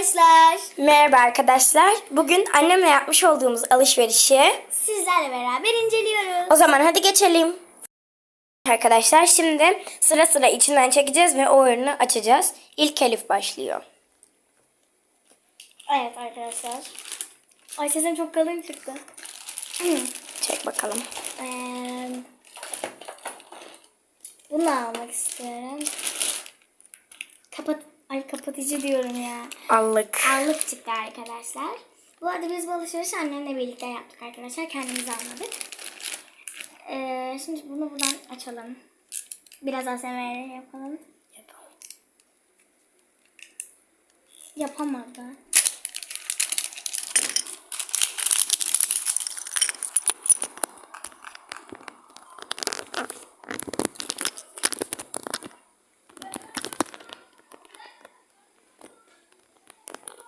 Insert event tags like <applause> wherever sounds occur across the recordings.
arkadaşlar. Merhaba arkadaşlar. Bugün annemle yapmış olduğumuz alışverişi. Sizlerle beraber inceliyoruz. O zaman hadi geçelim. Arkadaşlar şimdi sıra sıra içinden çekeceğiz ve o ürünü açacağız. İlk Elif başlıyor. Evet arkadaşlar. Ay sesim çok kalın çıktı. <clears throat> Çek bakalım. Ee, bunu almak istiyorum. Kapat Ay kapatıcı diyorum ya. Allık. Allık çıktı arkadaşlar. Bu arada biz bu alışverişi annemle birlikte yaptık arkadaşlar. Kendimiz almadık. Ee, şimdi bunu buradan açalım. Biraz ASMR yapalım. Yapalım. Yapamadı.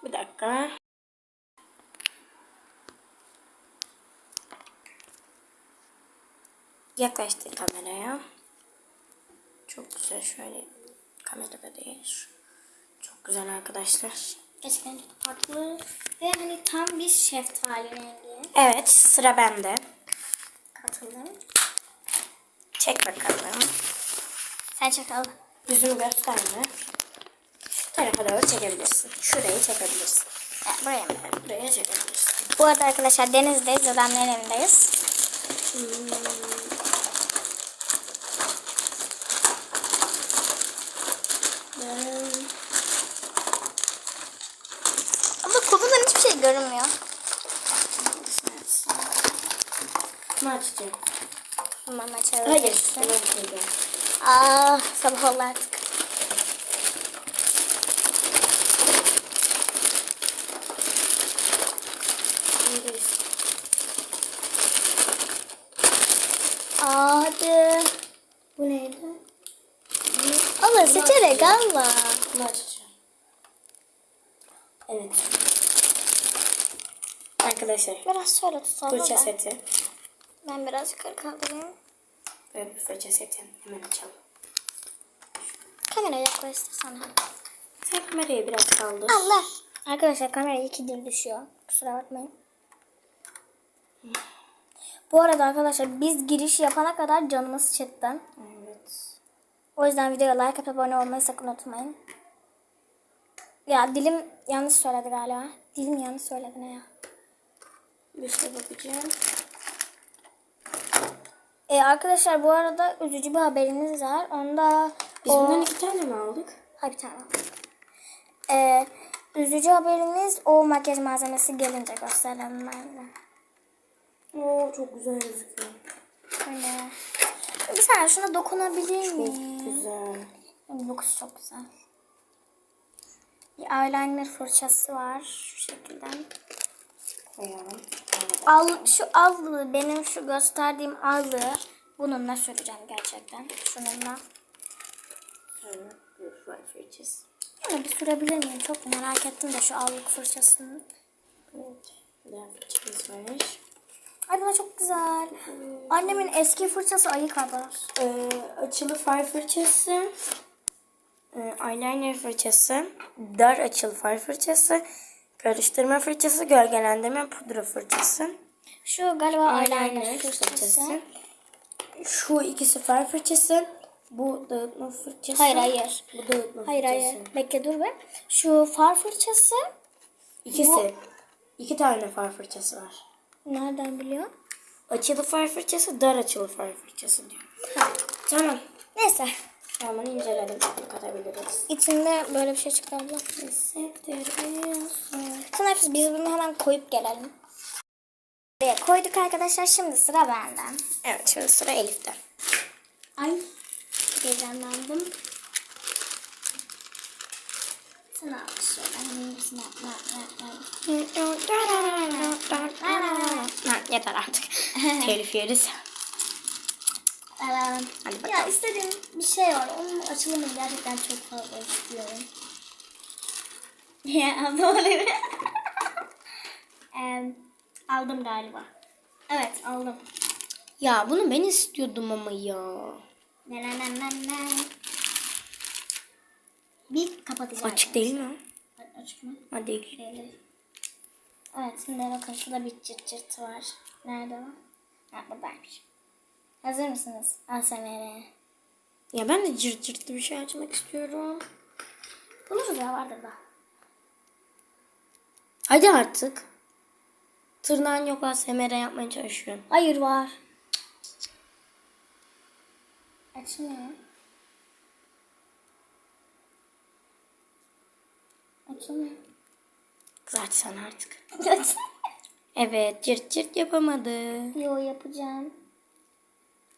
Bir dakika. Yaklaştı kameraya. Çok güzel şöyle kamerada değil. Çok güzel arkadaşlar. Gerçekten çok farklı. Ve hani tam bir şeftali rengi. Evet sıra bende. Katıldım. Çek bakalım. Sen çakal. Yüzünü gösterme. Şu tarafa doğru çekebilirsin. Şurayı çekebilirsin. Evet, buraya mı? Buraya çekebilirsin. Bu arada arkadaşlar denizdeyiz. Dedemlerin evindeyiz. Ama kutudan hiçbir şey görünmüyor. Açacağım. Tamam açalım. Hayır. Bunu açacağım. Aa, sabah oldu artık. Hadi. Bu neydi? Allah seçerek Allah. Bunu açacağım. Evet. Arkadaşlar. Biraz şöyle tutalım. Fırça seti. Ben biraz yukarı kaldırayım. Böyle bir fırça seti. Hemen açalım. Kameraya yaklaş istersen. Sen kamerayı biraz kaldır. Allah. Arkadaşlar kamera ikidir düşüyor. Kusura bakmayın. Bu arada arkadaşlar biz giriş yapana kadar canımız çıktı. Evet. O yüzden videoya like atıp abone olmayı sakın unutmayın. Ya dilim yanlış söyledi galiba. Dilim yanlış söyledi ne ya. Bir şey bakacağım. E, arkadaşlar bu arada üzücü bir haberimiz var. Onda Biz o... bundan iki tane mi aldık? Ha bir tane. E, üzücü haberimiz o makyaj malzemesi gelince de. Oo çok güzel gözüküyor. Şöyle. Bir saniye şuna dokunabilir Çok miyim? güzel. Dokusu çok güzel. Bir eyeliner fırçası var şu şekilde. Al, şu allığı benim şu gösterdiğim allığı bununla süreceğim gerçekten. Şununla. Sonra fry fırçası. Yani bir sürebilir miyim? Çok merak ettim de şu allık fırçasını. Evet. Fırçamız var. Ay buna çok güzel. Annemin eski fırçası ayı kadar. Ee, açılı far fırçası. Ee, eyeliner fırçası. Dar açılı far fırçası. Karıştırma fırçası. Gölgelendirme pudra fırçası. Şu galiba eyeliner fırçası. Şu ikisi far fırçası. Bu dağıtma fırçası. Hayır hayır. Bu dağıtma Hayır fırçası. hayır. Bekle dur be. Şu far fırçası. İkisi. İki tane far fırçası var. Nereden biliyor? Açılı far fırçası, dar açılı far fırçası diyor. Tamam. Neyse. Bunu inceledim. Katabiliriz. İçinde böyle bir şey çıktı abla. Herkes biz bunu hemen koyup gelelim. Buraya koyduk arkadaşlar. Şimdi sıra benden. Evet şimdi sıra Elif'te. Ay. Heyecanlandım. Sana al şöyle. Hepsini yap, yap, yap, yap. Ha, yeter artık. <laughs> Telif yeriz. Ee, Hadi ya istediğim bir şey var. Onun açılımını gerçekten çok fazla istiyorum. Ya <laughs> anlamadım. Em, aldım galiba. Evet aldım. Ya bunu ben istiyordum ama ya. Ne ne ne ne ne. Bir kapatacağım. Açık değil mi? Açık mı? Hadi Değil. Evet şimdi bakın şurada bir cırt cırt var. Nerede o? Ha buradaymış. Hazır mısınız? ASMR'e. Ya ben de cırt cırtlı bir şey açmak istiyorum. Buluruz ya vardır da. Hadi artık. Tırnağın yok ASMR yapmaya çalışıyorum. Hayır var. Açmıyor. Açılmıyor. Kız açsana artık. <laughs> Evet cırt cırt yapamadı. Yo yapacağım.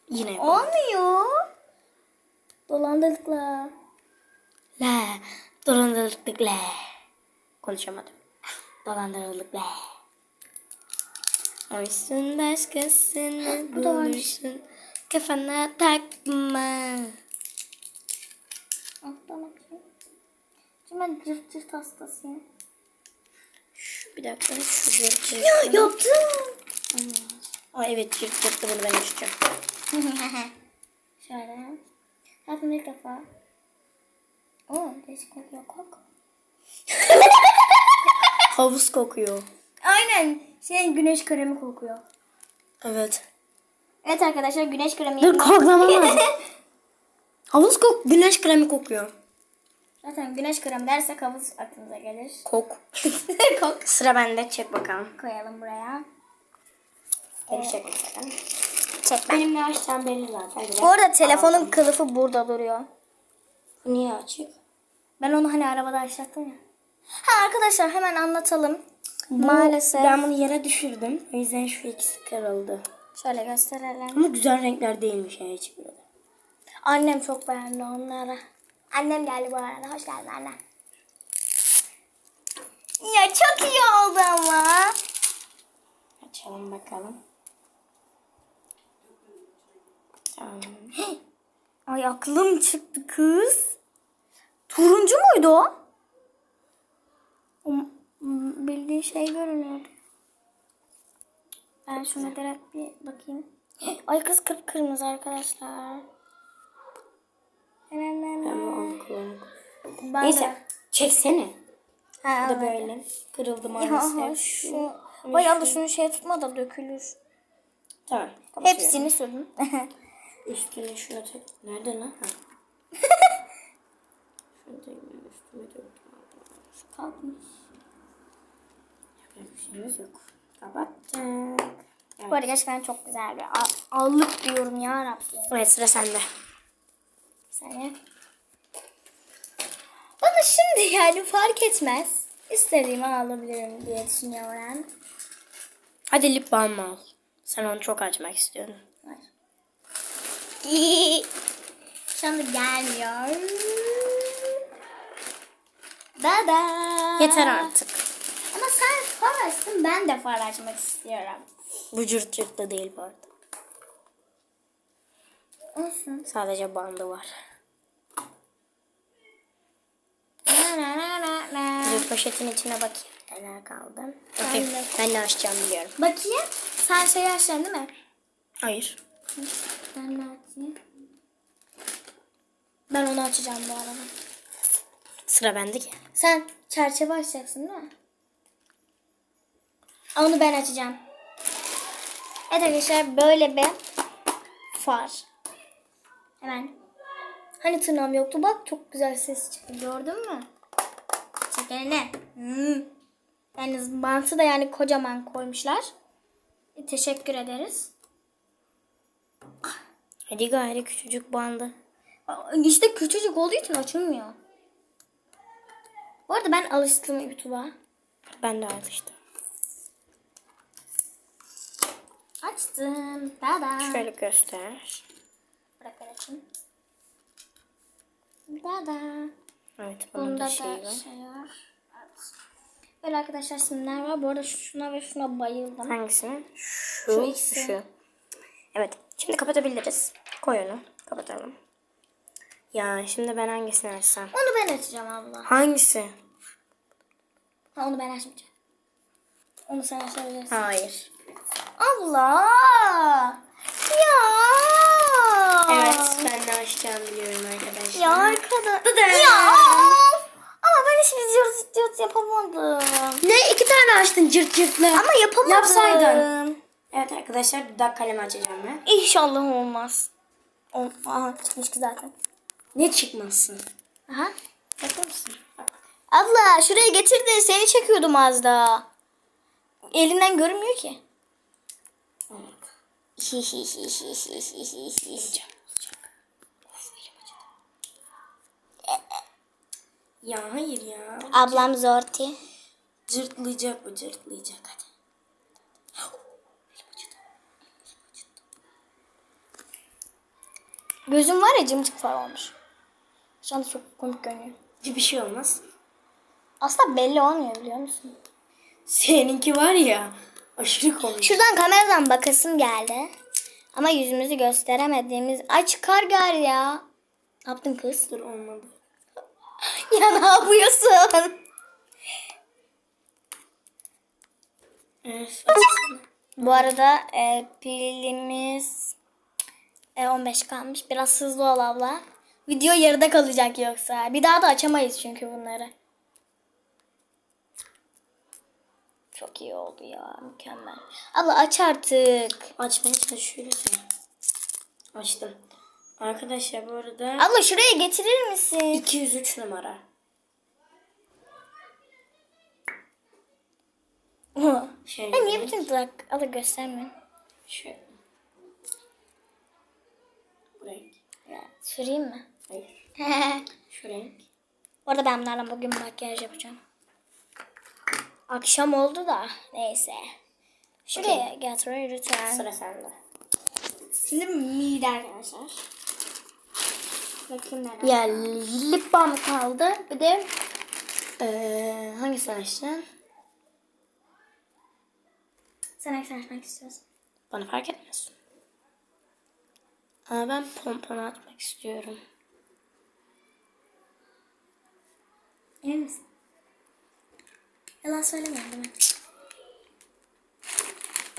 Yine yapamadı. Olmuyor. Dolandırdıkla. La. Dolandırılıklık la. Konuşamadım. Dolandırılık la. Oysun başkasını Bu da varmış. bulursun. Kafana takma. Alttan bakayım. Şimdi ben cırt cırt hastasıyım. Şu bir dakika şu cırt cırt. Yaptım. Aa evet cırt cırtlı bunu ben açacağım. <laughs> Şöyle. Hayatımda ilk defa. Oo değişik kokuyor kok. <laughs> Havuz kokuyor. Aynen. Şey güneş kremi kokuyor. Evet. Evet arkadaşlar güneş kremi Dur koklamam lazım. <laughs> Havuz kok, güneş kremi kokuyor. Zaten güneş kremi dersek havuz aklınıza gelir. Kok. Kok. Sıra bende çek bakalım. Koyalım buraya. Hadi çek bakalım. Çek ben. Benim ne belli zaten. Bu arada telefonun kılıfı burada duruyor. Niye açık? Ben onu hani arabada açacaktım ya. Ha arkadaşlar hemen anlatalım. Bu- Maalesef. Ben bunu yere düşürdüm. O yüzden şu ikisi kırıldı. Şöyle gösterelim. Ama güzel renkler değilmiş yani hiçbiri. Annem çok beğendi onları. Annem geldi bu arada. Hoş geldin anne. Ya çok iyi oldu ama. Açalım bakalım. <gasps> Ay aklım çıktı kız. Turuncu muydu o? O m- bildiğin şey görünüyordu. Ben şuna direkt bir bakayım. <gasps> Ay kız kıpkırmızı arkadaşlar. Ben Neyse. de. Çeksene. Ha, Bu da evet. böyle. Kırıldı Ya, aha, maalesef. şu. Ay abla şunu şeye tutma da dökülür. Tamam. Hepsini sürdüm. <laughs> Üstüne şuna tak. Nerede lan? Ha. Şunu da üstüne döktüm. Kalkmış. Yapacak bir şeyimiz yok. Kapattık. Evet. Bu arada gerçekten çok güzel bir al- allık diyorum ya Rabbim. Evet sıra sende. Saniye. Bana şimdi yani fark etmez. İstediğimi alabilirim diye düşünüyorum. Hadi lip balm al. Sen onu çok açmak istiyordun. <laughs> Şu anda gelmiyor. Dada. Yeter artık. Ama sen far açtın ben de far açmak istiyorum. Bu cırt cırt da değil bu arada. Olsun. Sadece bandı var. Bir poşetin içine bakayım. Neler kaldı? Ben de. Ben ne açacağım biliyorum. Bakayım. Sen şey açacaksın değil mi? Hayır. Ben de açayım. Ben onu açacağım bu arada. Sıra bende ki. Sen çerçeve açacaksın değil mi? Onu ben açacağım. Evet arkadaşlar böyle bir far. Hemen. Hani tırnağım yoktu bak çok güzel ses çıktı gördün mü? Çek eline. Hmm. Yalnız bantı da yani kocaman koymuşlar. E, teşekkür ederiz. Hadi gayri küçücük bandı. İşte küçücük olduğu için açılmıyor. Bu arada ben alıştım YouTube'a. Ben de alıştım. Açtım. Tada. Şöyle göster. Bırak ben açayım. Tada. Evet bunun Bunda da şeyi var. şey var. Evet. Böyle arkadaşlar simler var. Bu arada şuna ve şuna bayıldım. Hangisini? Şu, Şu şu. Evet. Şimdi kapatabiliriz. Koy onu. Kapatalım. Ya şimdi ben hangisini açsam? Onu ben açacağım abla. Hangisi? Ha, onu ben açmayacağım. Onu sen açabilirsin. Hayır. Abla. Ya. Evet ben ne açacağımı biliyorum arkadaşlar. Ya arkada. Ya. Ama yanlış video cırt yapamadım. Ne iki tane açtın cırt cırtlı. Ama yapamadım. Yapsaydın. Evet arkadaşlar dudak kalemi açacağım ben. İnşallah olmaz. Ol Aha çıkmış ki zaten. Ne çıkmasın? Aha. Bakar mısın? Abla şuraya getir de seni çekiyordum az daha. Elinden görünmüyor ki. Ya hayır ya. Ablam Zorti. Cırtlayacak bu cırtlayacak hadi. Gözüm var ya cımcık falan olmuş. Şu anda çok komik görünüyor. Bir şey olmaz. Aslında belli olmuyor biliyor musun? Seninki var ya aşırı komik. Şuradan kameradan bakasım geldi. Ama yüzümüzü gösteremediğimiz... Ay çıkar gari ya. Ne yaptın kız? Dur olmadı. <laughs> ya ne yapıyorsun? Bu arada e, pilimiz e, 15 kalmış. Biraz hızlı ol abla. Video yarıda kalacak yoksa. Bir daha da açamayız çünkü bunları. Çok iyi oldu ya. Mükemmel. Abla aç artık. Açmaya çalışıyoruz ya. Açtım. Arkadaşlar bu arada Abla şuraya getirir misin? 203 numara. Şöyle. Ben niye bütün dudak abla göstermiyorum? Şöyle. Bu renk. Ya, Süreyim mi? Hayır. <laughs> Şu renk. Orada ben bunlarla bugün makyaj yapacağım. Akşam oldu da neyse. Şuraya getir lütfen. Sıra sende. Şimdi mide arkadaşlar. Bakayım nerede? Ya lip balm kaldı. Bir de eee hangisini açtın? Sen hangisini açmak istiyorsun? Bana fark etmez. Ama ben pomponu atmak istiyorum. Emin misin? Yalan değil mi?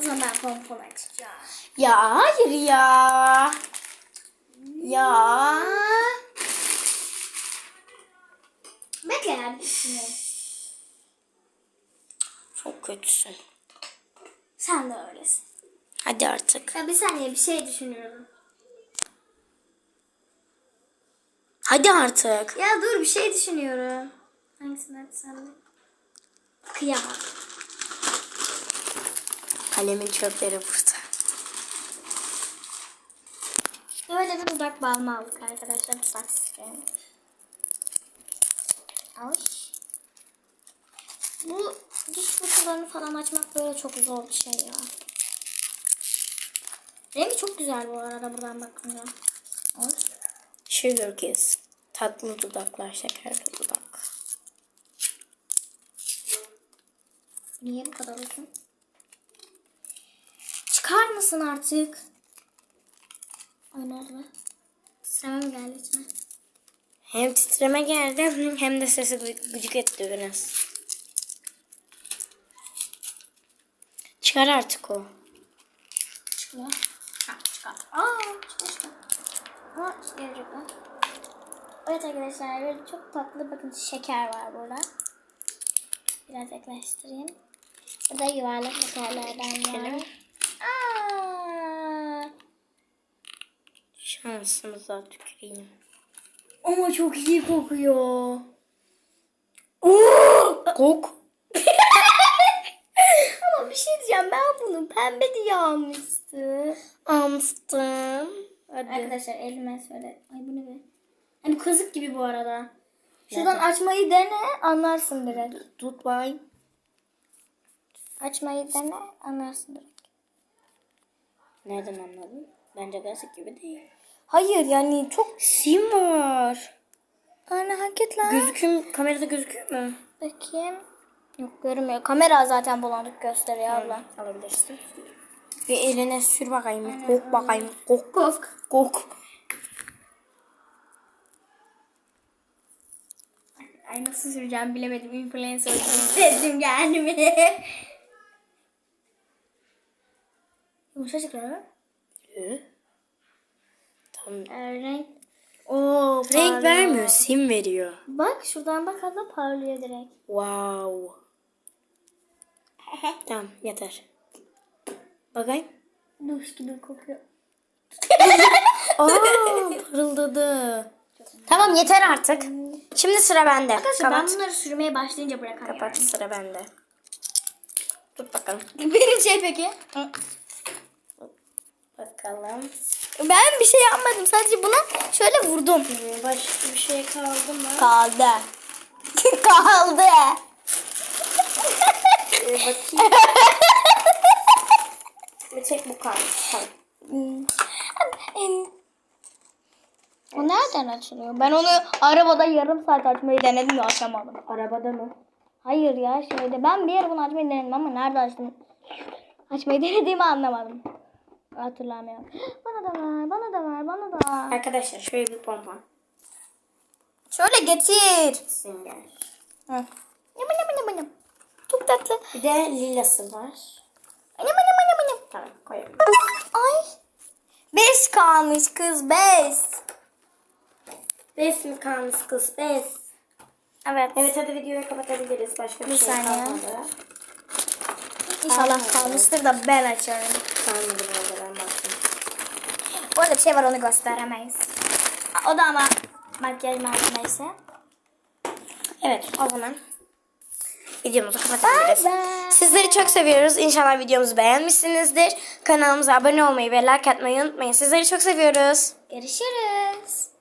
O zaman ben pompon açacağım. Ya hayır ya. Ya. Bekle ya düşünüyorum. Çok kötüsün. Sen de öylesin. Hadi artık. Ya bir saniye bir şey düşünüyorum. Hadi artık. Ya dur bir şey düşünüyorum. Hangisini açsam? Kıyamam. Kalemin çöpleri burada. Böyle bir dudak balmı aldık arkadaşlar. Dudak spreyim. Avuç. Bu diş kutularını falan açmak böyle çok zor bir şey ya. Rengi çok güzel bu arada buradan bakınca. Avuç. Sugar kiss. Tatlı dudaklar, şekerli dudak. Niye bu kadar uzun? Çıkar mısın artık? Ay nerede? Sıramı geldi içine. Hem titreme geldi hem de sesi gı- gıcık etti biraz. Çıkar artık o. Çıkmıyor. Ha çıkar. Aa çıkıyor çıkıyor. Aa gelecek lan. Evet arkadaşlar böyle çok tatlı bakın şeker var burada. Biraz yaklaştırayım. Burada yuvarlak şekerlerden var. Aa. Şansımıza tüküreyim. Ama çok iyi kokuyor. Kok. <laughs> Ama bir şey diyeceğim ben bunu pembe diye almıştım. Amstım. Hadi. Arkadaşlar elime söyle. Ay bu ne be? Hani kazık gibi bu arada. Şuradan açmayı dene anlarsın direkt. Tut bakayım. Açmayı dene anlarsın direkt. Nereden anladın? Bence gazık gibi değil. Hayır yani çok Sim var. Anne hareketler. Gözüküm kamerada gözüküyor mu? Bakayım. Yok görünmüyor. Kamera zaten bulanık gösteriyor abla. Alabilirsin. Bir eline sür bakayım. Kok bakayım. Kok. Kok. Kok. Ay nasıl süreceğim bilemedim. Influencer hissettim kendimi. <laughs> Yumuşacık lan. Ee? Tam Ee, renk Oo, Renk parlıyor. vermiyor, sim veriyor. Bak şuradan bak abla parlıyor direkt. Wow. tamam yeter. Bakayım. Duş gibi kokuyor. Aa parıldadı. Tamam yeter artık. Şimdi sıra bende. Arkadaşlar ben Kapat. bunları sürmeye başlayınca bırakamıyorum. Kapat sıra bende. Tut bakalım. <laughs> Benim şey peki? Bakalım. Ben bir şey yapmadım. Sadece buna şöyle vurdum. Ee, Başka bir şey kaldı mı? Kaldı. <laughs> Kaldı. <laughs> Ee, bakayım. bir tek bu kaldı. Tamam. O nereden açılıyor? Ben onu arabada yarım saat açmayı denedim de açamadım. Arabada mı? Hayır ya şeyde. Ben bir yere bunu açmayı denedim ama nerede açtım? Açmayı denediğimi anlamadım. Hatırlamıyorum. <gasps> Bana da ver, bana da ver, bana da ver. Arkadaşlar şöyle bir pompon. Şöyle getir. Sünger. Hı. Yama yama yama yama. Çok tatlı. Bir de lilası var. Yama yama yama yama. Tamam koyalım. Ay. Beş kalmış kız beş. Beş mi kalmış kız? Beş. Evet. Evet hadi videoyu kapatabiliriz. Başka bir, Bir şey saniye. kalmadı. İnşallah kalmıştır da ben açarım. Kalmadı bu arada ben baktım. Bu arada bir şey var onu gösteremeyiz. O da ama makyaj malzemesi. Evet o zaman videomuzu kapatabiliriz. Bye bye. Sizleri çok seviyoruz. İnşallah videomuzu beğenmişsinizdir. Kanalımıza abone olmayı ve like atmayı unutmayın. Sizleri çok seviyoruz. Görüşürüz.